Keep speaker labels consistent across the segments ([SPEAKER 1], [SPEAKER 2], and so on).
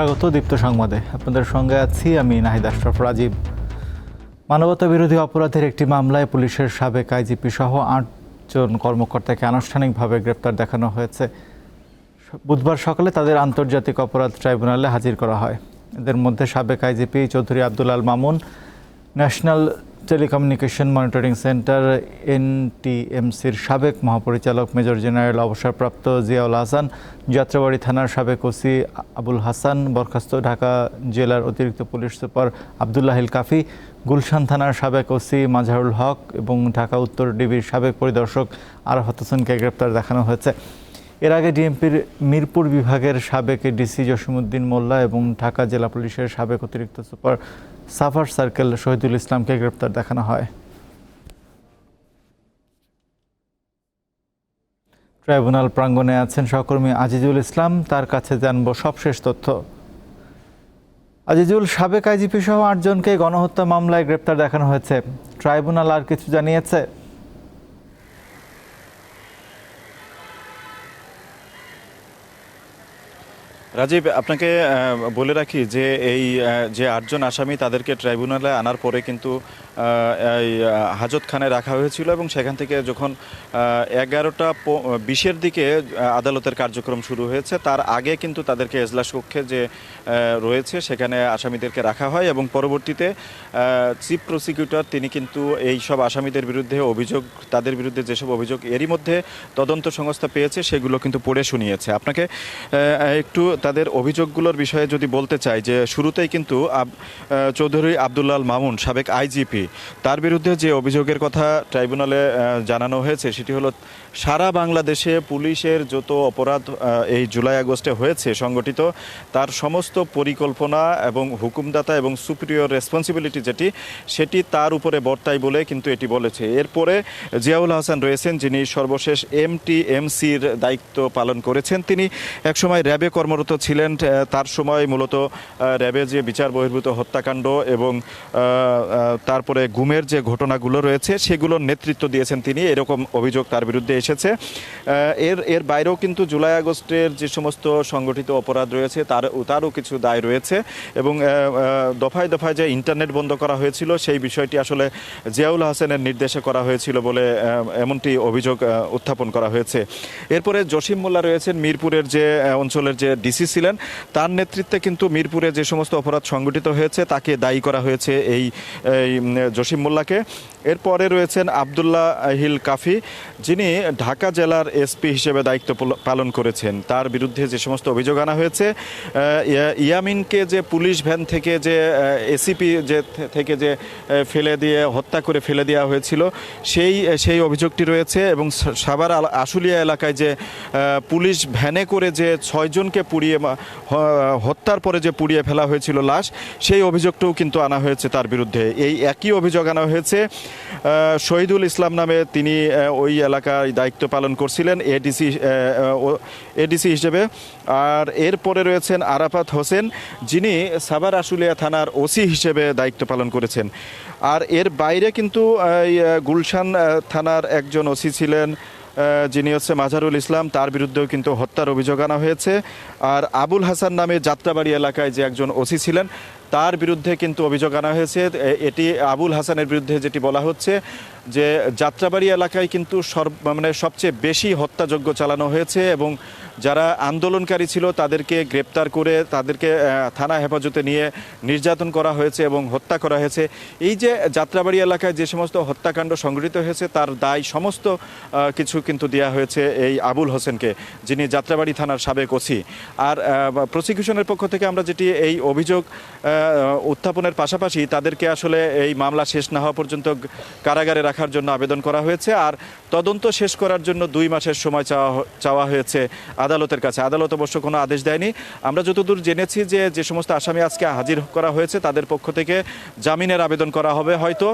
[SPEAKER 1] স্বাগত দীপ্ত সংবাদে। আপনাদের সঙ্গে আছি আমি নাহিদ আশরাফ রাজীব। মানবতা বিরোধী অপরাধের একটি মামলায় পুলিশের সাবেক আইজিপি সহ আটজন কর্মকর্তাকে আনুষ্ঠানিকভাবে গ্রেপ্তার দেখানো হয়েছে। বুধবার সকালে তাদের আন্তর্জাতিক অপরাধ ট্রাইব্যুনালে হাজির করা হয়। এদের মধ্যে সাবেক IGP Chowdhury Abdul Al Mamun, national telecommunication monitoring centre এনটিএমসির সাবেক মহাপরিচালক মেজর জেনারেল অবসরপ্রাপ্ত জিয়াউল হাসান, যাত্রাবাড়ি থানার সাবেক ওসি আবুল হাসান, বরখাস্ত ঢাকা জেলার অতিরিক্ত পুলিশ সুপার আবদুল্লাহিল কাফি, গুলশান থানার সাবেক ওসি মাজারুল হক এবং ঢাকা উত্তর ডিবির সাবেক পরিদর্শক আরাফাত হোসেনকে গ্রেপ্তার দেখানো হয়েছে। এর আগে ডিএমপির মিরপুর বিভাগের সাবেক ডিসি জসিমুদ্দিন মোল্লা এবং ঢাকা জেলা পুলিশের সাবেক অতিরিক্ত সুপার সাফার সার্কেল শহীদুল ইসলামকে গ্রেপ্তার দেখানো হয়। ট্রাইব্যুনাল প্রাঙ্গনে আছেন সহকর্মী আজিজুল ইসলাম। তার কাছে জানব সবশেষ তথ্য। আজিজুল, সাবেক আইজিপি সহ আটজনকে গণহত্যা মামলায় গ্রেপ্তার দেখানো হয়েছে। ট্রাইব্যুনাল আর কিছু জানিয়েছে?
[SPEAKER 2] রাজীব আপনাকে বলে রাখি যে এই যে আটজন আসামি তাদেরকে ট্রাইব্যুনালে আনার পরে কিন্তু আহ, হাজতখানায় রাখা হয়েছিল এবং সেখান থেকে যখন এগারোটা বিশের দিকে আদালতের কার্যক্রম শুরু হয়েছে তার আগে কিন্তু তাদেরকে এজলাস কক্ষে যে রয়েছে সেখানে আসামিদেরকে রাখা হয় এবং পরবর্তীতে চিফ প্রসিকিউটর তিনি কিন্তু এই সব আসামিদের বিরুদ্ধে অভিযোগ তাদের বিরুদ্ধে যেসব অভিযোগ এরই মধ্যে তদন্ত সংস্থা পেয়েছে সেগুলো কিন্তু পড়ে শুনিয়েছে। আপনাকে একটু তাদের অভিযোগগুলোর বিষয়ে যদি বলতে চাই, যে শুরুতেই কিন্তু চৌধুরী আবদুল্লাল মামুন, সাবেক আইজিপি, তার বিরুদ্ধে যে অভিযোগের কথা ট্রাইব্যুনালে জানানো হয়েছে, সেটি হলো সারা বাংলাদেশে পুলিশের যত অপরাধ এই জুলাই আগস্টে হয়েছে সংগঠিত, তার সমস্ত পরিকল্পনা এবং হুকুমদাতা এবং সুপিরিয়র রেসপন্সিবিলিটি যেটি, সেটি তার উপরে বর্তায় বলে কিন্তু এটি বলেছে। এরপরে জিয়াউল হাসান রয়েছেন, যিনি সর্বশেষ এমটিএমসির দায়িত্ব পালন করেছেন। তিনি একসময় র্যাবে কর্মরত ছিলেন তার সময় মূলত র্যাবে যে বিচার বহির্ভূত হত্যাকাণ্ড এবং তারপরে গুমের যে ঘটনাগুলো রয়েছে, সেগুলোর নেতৃত্ব দিয়েছেন তিনি। এরকম অভিযোগ তার বিরুদ্ধে এসেছে। এর এর বাইরেও কিন্তু জুলাই আগস্টের যে সমস্ত সংগঠিত অপরাধ রয়েছে, তার, তারও কিছু দায় রয়েছে এবং দফায় দফায় যে ইন্টারনেট বন্ধ করা হয়েছিল, সেই বিষয়টি আসলে জিয়াউল হাসানের নির্দেশে করা হয়েছিল বলে এমনটি অভিযোগ উত্থাপন করা হয়েছে। এরপরে জসিম মোল্লা রয়েছেন মিরপুরের যে অঞ্চলের যে ডিসি ছিলেন। তার নেতৃত্বে কিন্তু মিরপুরে যে সমস্ত অপরাধ সংগঠিত হয়েছে তাকে দায়ী করা হয়েছে এই, জসিম মোল্লাকে। এরপরে রয়েছেন আবদুল্লাহ হিল কাফি, যিনি ঢাকা জেলার এসপি হিসেবে দায়িত্ব পল- পালন করেছেন। তার বিরুদ্ধে যে সমস্ত অভিযোগ আনা হয়েছে ইয়ামিনকে যে পুলিশ ভ্যান থেকে যে এসিপি যে থেকে যে ফেলে দিয়ে, হত্যা করে ফেলে দেওয়া হয়েছিল, সেই সেই অভিযোগটি রয়েছে এবং সাভার আশুলিয়া এলাকায় যে পুলিশ ভ্যানে করে যে ছয়জনকে পুড়িয়ে হত্যার পরে যে পুড়িয়ে ফেলা হয়েছিল লাশ, সেই অভিযোগটাও কিন্তু আনা হয়েছে তার বিরুদ্ধে। এই একই অভিযোগ আনা হয়েছে শহীদুল ইসলাম নামে তিনি ওই এলাকায় দায়িত্ব পালন করছিলেন এডিসি এডিসি হিসেবে। আর এরপরে রয়েছেন আরাফাত হোসেন, যিনি সাভার আশুলিয়া থানার ওসি হিসেবে দায়িত্ব পালন করেছেন। আর এর বাইরে কিন্তু গুলশান থানার একজন ওসি ছিলেন যিনি হচ্ছে মাজারুল ইসলাম। তার বিরুদ্ধেও কিন্তু হত্যার অভিযোগ আনা হয়েছে। আর আবুল হাসান নামে যাত্রাবাড়ি এলাকায় যে একজন ওসি ছিলেন তার বিরুদ্ধে কিন্তু অভিযোগ আনা হয়েছে। এটি আবুল হাসানের বিরুদ্ধে যেটি বলা হচ্ছে যে, যাত্রাবাড়ি এলাকায় কিন্তু সর্ব মানে সবচেয়ে বেশি হত্যাযোগ্য চালানো হয়েছে এবং যারা আন্দোলনকারী ছিল তাদেরকে গ্রেপ্তার করে তাদেরকে থানা হেফাজতে নিয়ে নির্যাতন করা হয়েছে এবং হত্যা করা হয়েছে। এই যে যাত্রাবাড়ি এলাকায় যে সমস্ত হত্যাকাণ্ড সংঘটিত হয়েছে, তার দায় সমস্ত কিছু কিন্তু দেওয়া হয়েছে এই আবুল হোসেনকে, যিনি যাত্রাবাড়ি থানার সাবেক ওসি। আর প্রসিকিউশনের পক্ষ থেকে আমরা যেটি এই অভিযোগ উত্থাপনের পাশাপাশি তাদেরকে আসলে এই মামলা শেষ না হওয়া পর্যন্ত কারাগারে রাখার জন্য আবেদন করা হয়েছে। আর তদন্ত শেষ করার জন্য দুই মাসের সময় চাওয়া চাওয়া হয়েছে। আদালতের কাছে। আদালত অবশ্য কোনো আদেশ দেয়নি। আমরা যতদূর জেনেছি যে যে সমস্ত আসামি আজকে হাজির করা হয়েছে, তাদের পক্ষ থেকে জামিনের আবেদন করা হবে। হয়তো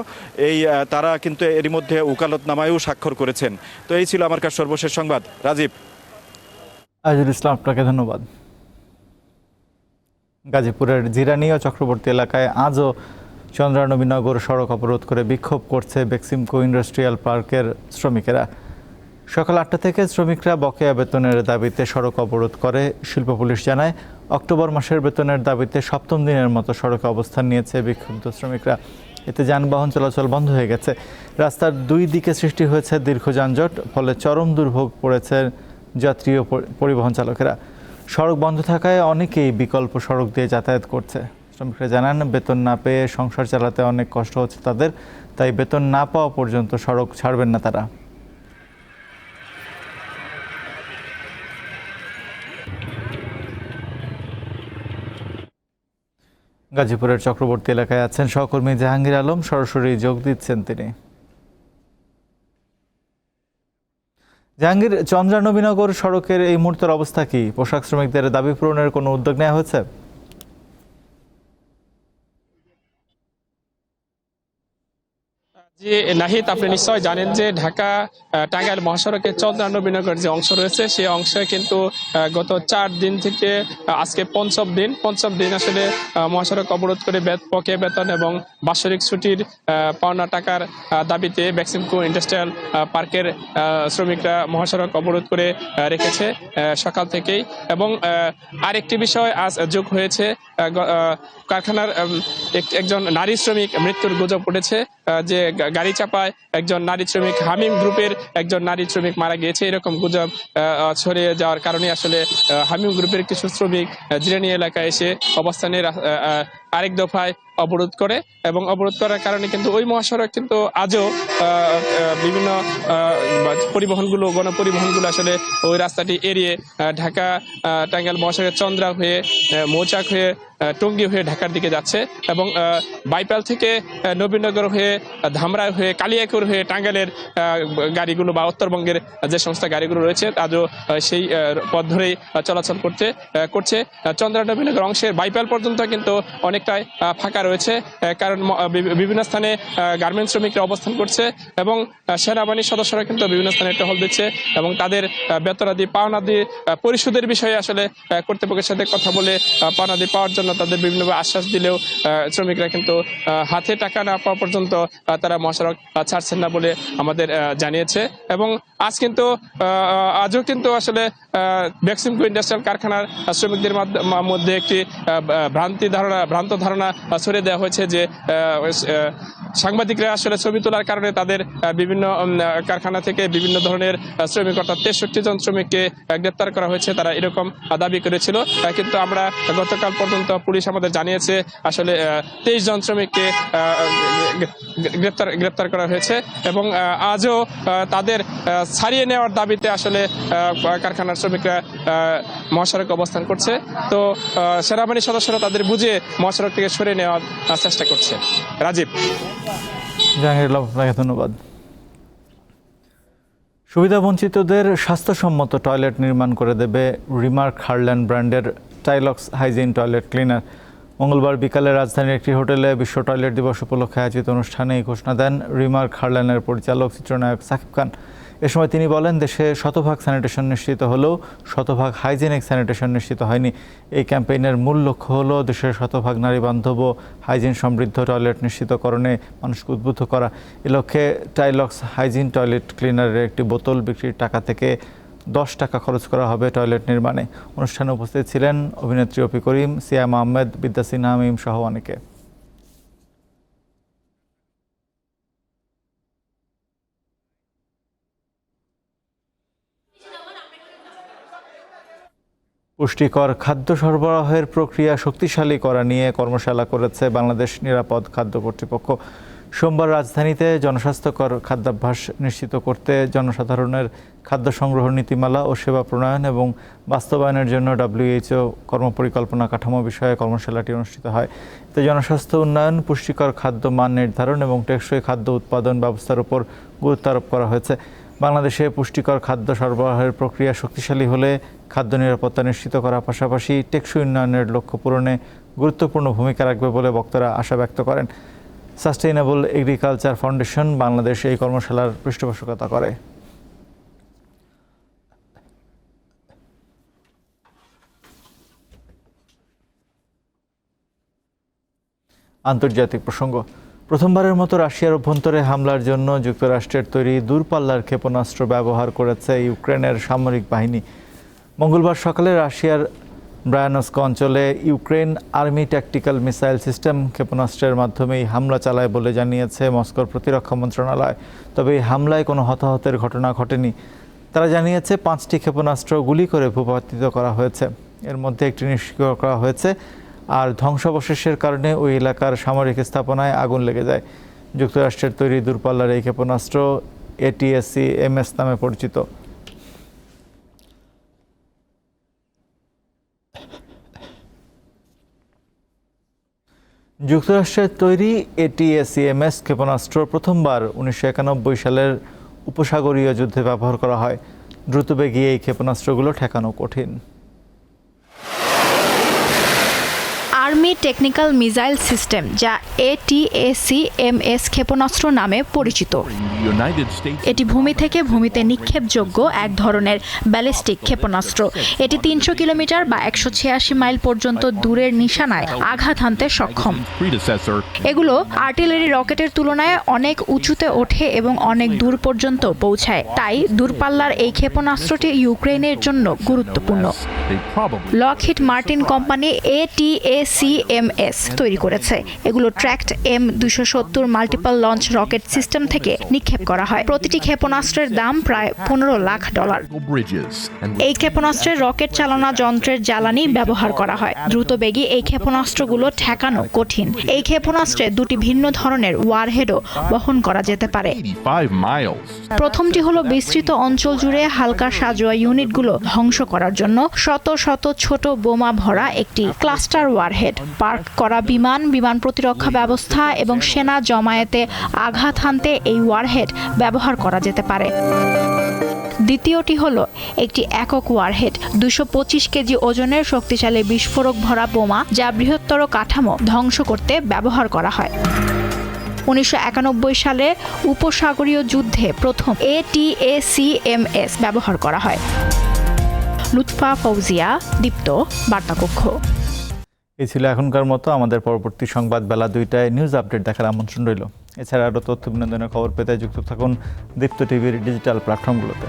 [SPEAKER 2] এই তারা কিন্তু এরই মধ্যে উকালতনামায়ও স্বাক্ষর করেছেন। তো এই ছিল আমার কাছে সর্বশেষ সংবাদ। রাজীব।
[SPEAKER 1] আজিজুল ইসলাম, আপনাকে ধন্যবাদ। গাজীপুরের জিরানি ও চক্রবর্তী এলাকায় আজও চন্দ্রানবীনগর সড়ক অবরোধ করে বিক্ষোভ করছে বেক্সিমকো ইন্ডাস্ট্রিয়াল পার্কের শ্রমিকেরা। সকাল আটটা থেকে শ্রমিকরা বকেয়া বেতনের দাবিতে সড়ক অবরোধ করে, শিল্প পুলিশ জানায়। অক্টোবর মাসের বেতনের দাবিতে সপ্তম দিনের মতো সড়কে অবস্থান নিয়েছে বিক্ষুব্ধ শ্রমিকরা। এতে যানবাহন চলাচল বন্ধ হয়ে গেছে। রাস্তার দুই দিকে সৃষ্টি হয়েছে দীর্ঘ যানজট, ফলে চরম দুর্ভোগ পড়েছে যাত্রী ও পরিবহন চালকেরা। সড়ক বন্ধ থাকায় অনেকেই বিকল্প সড়ক দিয়ে যাতায়াত করছে। শ্রমিকরা জানান, বেতন না পেয়ে সংসার চালাতে অনেক কষ্ট হচ্ছে তাদের, তাই বেতন না পাওয়া পর্যন্ত সড়ক ছাড়বেন না তারা। গাজীপুরের চক্রবর্তী এলাকায় আছেন সহকর্মী জাহাঙ্গীর আলম। সরাসরি যোগ দিচ্ছেন তিনি। জাহাঙ্গীর, চন্দ্রানবীনগর সড়কের এই মুহূর্তের অবস্থা কি? পোশাক শ্রমিকদের দাবি পূরণের কোনো উদ্যোগ নেওয়া হয়েছে?
[SPEAKER 3] জি, নাহিদ, আপনি নিশ্চয় জানেন যে ঢাকা টাঙ্গাইল মহাসড়কের চন্দ্রানবীনগর যে অংশ রয়েছে, সেই অংশে কিন্তু গত চার দিন থেকে আজকে পঞ্চম দিন পঞ্চম দিন আসলে মহাসড়ক অবরোধ করে বকেয়া বেতন এবং বাৎসরিক ছুটির পাওনা টাকার দাবিতে ভ্যাকসিমকো ইন্ডাস্ট্রিয়াল পার্কের শ্রমিকরা মহাসড়ক অবরোধ করে রেখেছে সকাল থেকেই এবং আরেকটি বিষয় আজ যোগ হয়েছে কারখানার এক- একজন নারী শ্রমিক মৃত্যুর গুজব উঠেছে। যে গাড়ি চাপায় একজন নারী শ্রমিক হামিম গ্রুপের একজন নারী শ্রমিক মারা গিয়েছে। এরকম গুজব ছড়িয়ে যাওয়ার কারণে আসলে হামিম গ্রুপের কিছু শ্রমিক জিরানি এলাকায় এসে আহ, আরেক দফায় অবরোধ করে এবং অবরোধ করার কারণে কিন্তু ওই মহাসড়ক কিন্তু আজও বিভিন্ন পরিবহনগুলো গণপরিবহনগুলো আসলে ওই রাস্তাটি এড়িয়ে ঢাকা টাঙ্গাইল মহাসড়কের চন্দ্রা হয়ে মৌচাক হয়ে টঙ্গী হয়ে ঢাকার দিকে যাচ্ছে এবং বাইপাল থেকে নবীনগর হয়ে ধামরা হয়ে কালিয়াকুর হয়ে টাঙ্গাইলের আহ, গাড়িগুলো বা উত্তরবঙ্গের যে সমস্ত গাড়িগুলো রয়েছে আজও সেই পথ ধরেই চলাচল করতে করছে। চন্দ্রা নবীনগর অংশের বাইপাল পর্যন্ত কিন্তু অনেকটাই ফাঁকা রয়েছে কারণ বিভিন্ন স্থানে গার্মেন্টস শ্রমিকরা অবস্থান করছে এবং সেনাবাহিনীর সদস্যরা কিন্তু বিভিন্ন স্থানে টহল দিচ্ছে এবং তাদের বেতনাদি, পাওনাদি পরিশোধের বিষয়ে আসলে কর্তৃপক্ষের সাথে কথা বলে পাওনাদি পাওয়ার জন্য তাদের বিভিন্নভাবে আশ্বাস দিলেও শ্রমিকরা কিন্তু হাতে টাকা না পাওয়া পর্যন্ত তারা মহাসড়ক ছাড়ছেন না বলে আমাদের জানিয়েছে এবং আজ কিন্তু আজও কিন্তু আসলে ভ্যাকসিমকো ইন্ডাস্ট্রিয়াল কারখানার শ্রমিকদের মাধ্য- একটি ভ্রান্তি ধারণা, ভ্রান্ত ধারণা ছড়িয়ে দেওয়া হয়েছে যে সাংবাদিকরা আসলে ছবি তোলার কারণে তাদের বিভিন্ন কারখানা থেকে বিভিন্ন ধরনের শ্রমিক, অর্থাৎ তেষট্টি জন শ্রমিককে গ্রেপ্তার করা হয়েছে, তারা এরকম দাবি করেছিল। কিন্তু আমরা গতকাল পর্যন্ত পুলিশ আমাদের জানিয়েছে, আসলে তেইশ জন শ্রমিককে গ্রেপ্তার গ্রেপ্তার করা হয়েছে এবং আজও তাদের ছাড়িয়ে নেওয়ার দাবিতে আসলে কারখানার শ্রমিকরা মহাসড়কে অবস্থান করছে। তো সেনাবাহিনীর সদস্যরা তাদের বুঝে মহাসড়ক থেকে সরিয়ে নেওয়ার চেষ্টা করছে। রাজীব।
[SPEAKER 1] জাহাঙ্গীর আপনাকে ধন্যবাদ। সুবিধাবঞ্চিতদের স্বাস্থ্যসম্মত টয়লেট নির্মাণ করে দেবে রিমার্ক হারল্যান্ড ব্র্যান্ডের টাইলক্স হাইজিন টয়লেট ক্লিনার। মঙ্গলবার বিকালে রাজধানীর একটি হোটেলে বিশ্ব টয়লেট দিবস উপলক্ষে আয়োজিত অনুষ্ঠানে এই ঘোষণা দেন রিমার্ক হারল্যান্ডের পরিচালক, চিত্রনায়ক সাকিব খান। এ সময় তিনি বলেন, দেশে শতভাগ স্যানিটেশন নিশ্চিত হলেও শতভাগ হাইজেনিক স্যানিটেশন নিশ্চিত হয়নি। এই ক্যাম্পেইনের মূল লক্ষ্য হলো দেশের শতভাগ নারী বান্ধব ও হাইজিন সমৃদ্ধ টয়লেট নিশ্চিতকরণে মানুষকে উদ্বুদ্ধ করা। এ লক্ষ্যে টাইলক্স হাইজিন টয়লেট ক্লিনারের একটি বোতল বিক্রির টাকা থেকে দশ টাকা খরচ করা হবে টয়লেট নির্মাণে। অনুষ্ঠানে উপস্থিত ছিলেন অভিনেত্রী অপি করিম সিয়াম আহমেদ, বিদ্যা সিনহা, মিম সহ অনেকে। পুষ্টিকর খাদ্য সরবরাহের প্রক্রিয়া শক্তিশালী করা নিয়ে কর্মশালা করেছে বাংলাদেশ নিরাপদ খাদ্য কর্তৃপক্ষ। সোমবার রাজধানীতে জনস্বাস্থ্যকর খাদ্যাভ্যাস নিশ্চিত করতে জনসাধারণের খাদ্য সংগ্রহ নীতিমালা ও সেবা প্রণয়ন এবং বাস্তবায়নের জন্য ডব্লিউএইচও কর্মপরিকল্পনা কাঠামো বিষয়ে কর্মশালাটি অনুষ্ঠিত হয়। এতে জনস্বাস্থ্য উন্নয়ন, পুষ্টিকর খাদ্য মান নির্ধারণ এবং টেকসই খাদ্য উৎপাদন ব্যবস্থার উপর গুরুত্ব আরোপ করা হয়েছে। বাংলাদেশে পুষ্টিকর খাদ্য সরবরাহের প্রক্রিয়া শক্তিশালী হলে খাদ্য নিরাপত্তা নিশ্চিত করার পাশাপাশি টেকসই উন্নয়নের লক্ষ্য পূরণে গুরুত্বপূর্ণ ভূমিকা রাখবে বলে বক্তারা আশা ব্যক্ত করেন। সাস্টেইনেবল এগ্রিকালচার ফাউন্ডেশন বাংলাদেশ এই কর্মশালার পৃষ্ঠপোষকতা করে। আন্তর্জাতিক প্রসঙ্গ প্রথমবারের মতো রাশিয়ার অভ্যন্তরে হামলার জন্য যুক্তরাষ্ট্রের তৈরি দূরপাল্লার ক্ষেপণাস্ত্র ব্যবহার করেছে ইউক্রেনের সামরিক বাহিনী। মঙ্গলবার সকালে রাশিয়ার ব্রায়ানস্ক অঞ্চলে Ukraine army tactical missile system ক্ষেপণাস্ত্রের মাধ্যমেই হামলা চালায় বলে জানিয়েছে মস্কোর প্রতিরক্ষা মন্ত্রণালয়। তবে এই হামলায় কোনো হতাহতের ঘটনা ঘটেনি। তারা জানিয়েছে, পাঁচটি ক্ষেপণাস্ত্র গুলি করে ভূপাতিত করা হয়েছে। এর মধ্যে একটি নিষ্ক্রিয় করা হয়েছে। আর ধ্বংসাবশেষের কারণে ওই এলাকার সামরিক স্থাপনায় আগুন লেগে যায়। যুক্তরাষ্ট্রের তৈরি দূরপাল্লার এই ক্ষেপণাস্ত্র এটিএসসি এমএস নামে পরিচিত। যুক্তরাষ্ট্রের তৈরি এটিএসিএমএস ক্ষেপণাস্ত্র প্রথমবার উনিশশো একানব্বই সালের উপসাগরীয় যুদ্ধে ব্যবহার করা হয়। দ্রুতবেগী এই ক্ষেপণাস্ত্রগুলো ঠেকানো কঠিন।
[SPEAKER 4] আর্মি টেকনিক্যাল মিসাইল সিস্টেম যা এটিএসিএমএস ক্ষেপণাস্ত্র নামে পরিচিত। এটি ভূমি থেকে ভূমিতে নিক্ষেপযোগ্য এক ধরনের ব্যালিস্টিক ক্ষেপণাস্ত্র। এটি তিনশো কিলোমিটার বা একশো ছিয়াশি মাইল পর্যন্ত দূরের নিশানায় আঘাত হানতে সক্ষম। এগুলো আর্টিলারি রকেটের তুলনায় অনেক উঁচুতে ওঠে এবং অনেক দূর পর্যন্ত পৌঁছায়। তাই দূরপাল্লার এই ক্ষেপণাস্ত্রটি ইউক্রেনের জন্য গুরুত্বপূর্ণ। লকহিড মার্টিন কোম্পানি এটিএসিএমএস তৈরি করেছে। এগুলো ট্র্যাক্ট এম দুশো সত্তর মাল্টিপল লঞ্চ রকেট সিস্টেম থেকে নিক্ষেপ করা হয়। প্রতিটি ক্ষেপণাস্ত্রের দাম প্রায় পনেরো লাখ ডলার। এই ক্ষেপণাস্ত্রের রকেট চালনা যন্ত্রের জ্বালানি ব্যবহার করা হয়। দ্রুতবেগী এই ক্ষেপণাস্ত্রগুলো ঠেকানো কঠিন। এই ক্ষেপণাস্ত্রে দুটি ভিন্ন ধরনের ওয়ারহেডও বহন করা যেতে পারে। প্রথমটি হলো বিস্তৃত অঞ্চল জুড়ে হালকা সাজোয়া ইউনিটগুলো ধ্বংস করার জন্য শত শত ছোট বোমা ভরা একটি ক্লাস্টার ওয়ারহেড। পার্ক করা বিমান বিমান প্রতিরক্ষা ব্যবস্থা এবং সেনা জমায়েতে আঘাত হানতে এই ওয়ারহেড ব্যবহার করা যেতে পারে। দ্বিতীয়টি হলো একটি একক ওয়ারহেড, দুশো কেজি ওজনের শক্তিশালী বিস্ফোরক ভরা বোমা যা বৃহত্তর কাঠামো ধ্বংস করতে ব্যবহার করা হয়। উনিশশো একানব্বই সালে উপসাগরীয় যুদ্ধে প্রথম এটিএসিএমএস ব্যবহার করা হয়। লুৎফা ফৌজিয়া, দীপ্ত, বার্তাকক্ষ।
[SPEAKER 1] এই ছিল এখনকার মতো। আমাদের পরবর্তী সংবাদ বেলা দুইটায় নিউজ আপডেট দেখার আমন্ত্রণ রইল। এছাড়া আরও তথ্য বিনোদনের খবর পেতে যুক্ত থাকুন দীপ্ত টিভির ডিজিটাল প্ল্যাটফর্মগুলোতে।